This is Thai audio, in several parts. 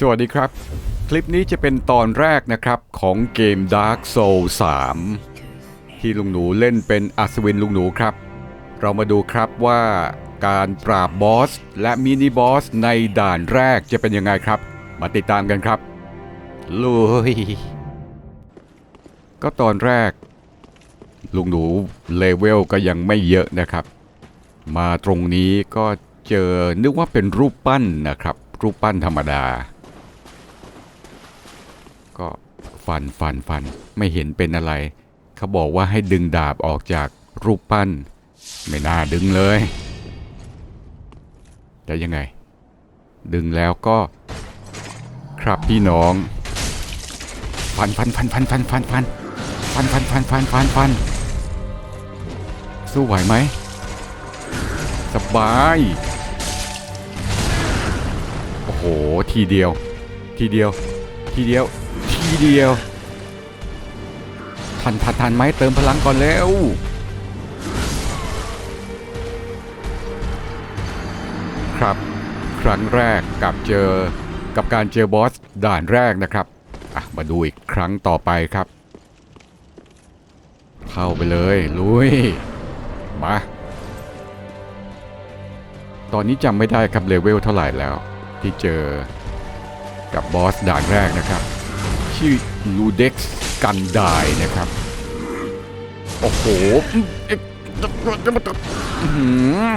สวัสดีครับ คลิปนี้จะเป็นตอนแรกนะครับของเกม Dark Soul 3 ที่ลุงหนูเล่นเป็นอัศวินลุงหนูครับ เรามาดูครับว่าการปราบบอสและมินิบอสในด่านแรกจะเป็นยังไงครับ มาติดตามกันครับลุยก็ตอนแรก ลุงหนูเลเวลก็ยังไม่เยอะนะครับ มาตรงนี้ก็เจอนึกว่าเป็นรูปปั้นนะครับ รูปปั้นธรรมดา ก็ฟันฟันฟันไม่เห็นเป็นอะไร เขาบอกว่าให้ดึงดาบออกจากรูปปั้น ไม่น่าดึงเลยแต่ยังไง ดึงแล้วก็ ครับพี่น้องฟันฟันฟันฟันฟันฟันฟันฟันฟันฟันฟันฟันฟันสู้ไหวไหมสบายโอ้โหทีเดียว ทีเดียว ทีเดียว ทีเดียว ทันทันทันไหมเติมพลังก่อนแล้วครับ ครั้งแรกกับเจอกับการเจอบอสด่านแรกนะครับอะมาดูอีกครั้งต่อไปครับ เข้าไปเลยลุยมาตอนนี้จำไม่ได้ครับเลเวลเท่าไหร่แล้ว ที่เจอกับบอสด่านแรกนะครับ ชื่อลูเด็กซ์กันไดนะครับ โอ้โหเอ๊ะอื้อหือ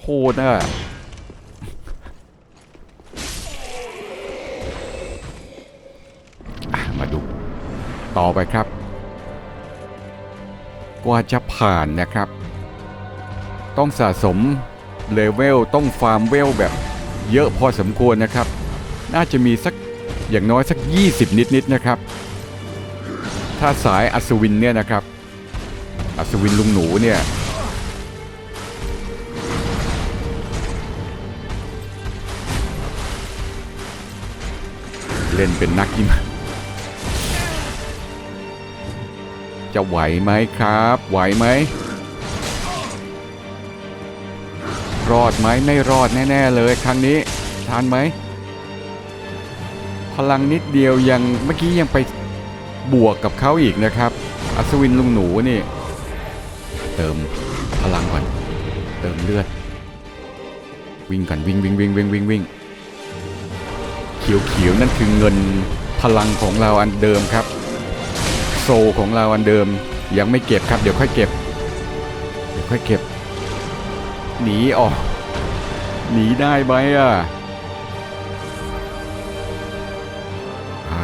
โหดอะมาดู ต่อไปครับ กว่าจะผ่านนะครับ ต้องสะสมเลเวลต้องฟาร์มเวลแบบ เยอะพอสมควรนะครับ น่าจะมีสักอย่างน้อยสัก 20 นิดๆนะครับ ถ้าสายอัศวินเนี่ยนะครับ อัศวินลุงหนูเนี่ยเล่นเป็นนักยิมจะไหวไหมครับ ไหวไหม รอดไหมไม่รอดแน่ ๆ เลยครั้งนี้ทานไหม พลังนิดเดียวยังเมื่อกี้ยังไปบวกกับเขาอีกนะครับ อัศวินลุงหนูนี่ เติมพลังก่อน เติมเลือด วิ่งกันวิ่งวิ่งวิ่งวิ่งวิ่งวิ่งเขียวเขียวๆนั่นคือเงินพลังของเราอันเดิมครับ โซของเราอันเดิมยังไม่เก็บครับ เดี๋ยวค่อยเก็บ เดี๋ยวค่อยเก็บ หนีออก หนีได้ไหมอะอ่า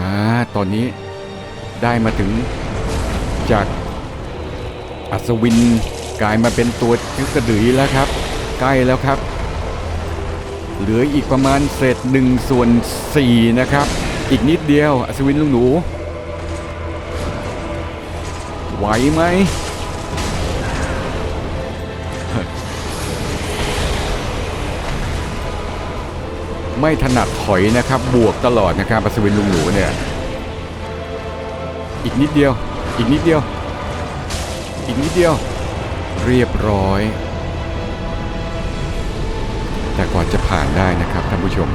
ตอนนี้ได้มาถึงจากอัศวินกลายมาเป็นตัวยึกกระดือแล้วครับ ใกล้แล้วครับ เหลืออีกประมาณเศษหนึ่งส่วนสี่นะครับ อีกนิดเดียวอัศวินลุงหนู ไหวไหม ไม่ถนัดถอยนะครับ บวกตลอดนะครับอัศวินลุงหนูเนี่ยอีกนิดเดียว อีกนิดเดียว อีกนิดเดียว เรียบร้อย แต่ก่อนจะผ่านได้นะครับท่านผู้ชม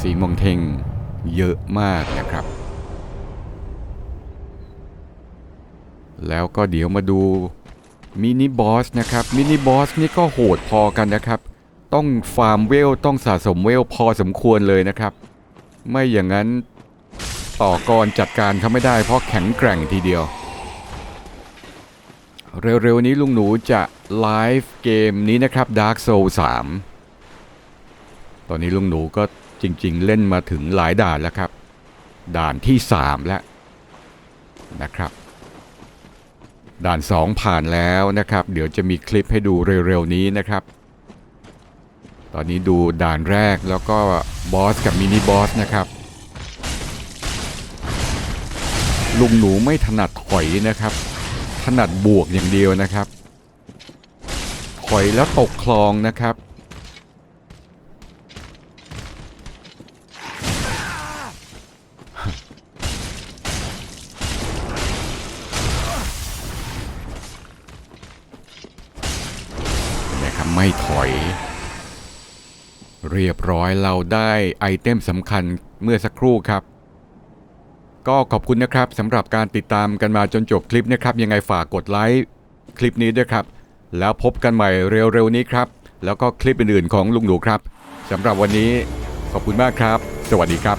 สีมงเทงเยอะมากนะครับ แล้วก็เดี๋ยวมาดูมินิบอสนะครับ มินิบอสนี่ก็โหดพอกันนะครับ ต้องฟาร์มเวลต้องสะสมเวลพอสมควรเลยนะครับ ไม่อย่างนั้นต่อกรจัดการเขาไม่ได้เพราะแข็งแกร่งทีเดียว เร็วๆนี้ลุงหนูจะไลฟ์เกมนี้นะครับ Dark Soul 3 ตอนนี้ลุงหนูก็จริงๆ เล่นมาถึงหลายด่านแล้วครับ ด่านที่ 3 แล้วนะครับ ด่าน 2 ผ่านแล้วนะครับ เดี๋ยวจะมีคลิปให้ดูเร็วๆนี้นะครับ ตอนนี้ดูด่านแรกแล้วก็บอสกับมินิบอสนะครับ ลุงหนูไม่ถนัดถอยนะครับ ถนัดบวกอย่างเดียวนะครับ ถอยแล้วตกคลองนะครับ นะครับไม่ไม่ถอย เรียบร้อยเราได้ไอเทมสำคัญเมื่อสักครู่ครับ ก็ขอบคุณนะครับสำหรับการติดตามกันมาจนจบคลิปนะครับ ยังไงฝากกดไลค์คลิปนี้ด้วยครับ แล้วพบกันใหม่เร็วๆนี้ครับ แล้วก็คลิปอื่นๆของลุงหนูครับสำหรับวันนี้ขอบคุณมากครับ สวัสดีครับ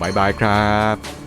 บ๊ายบายครับ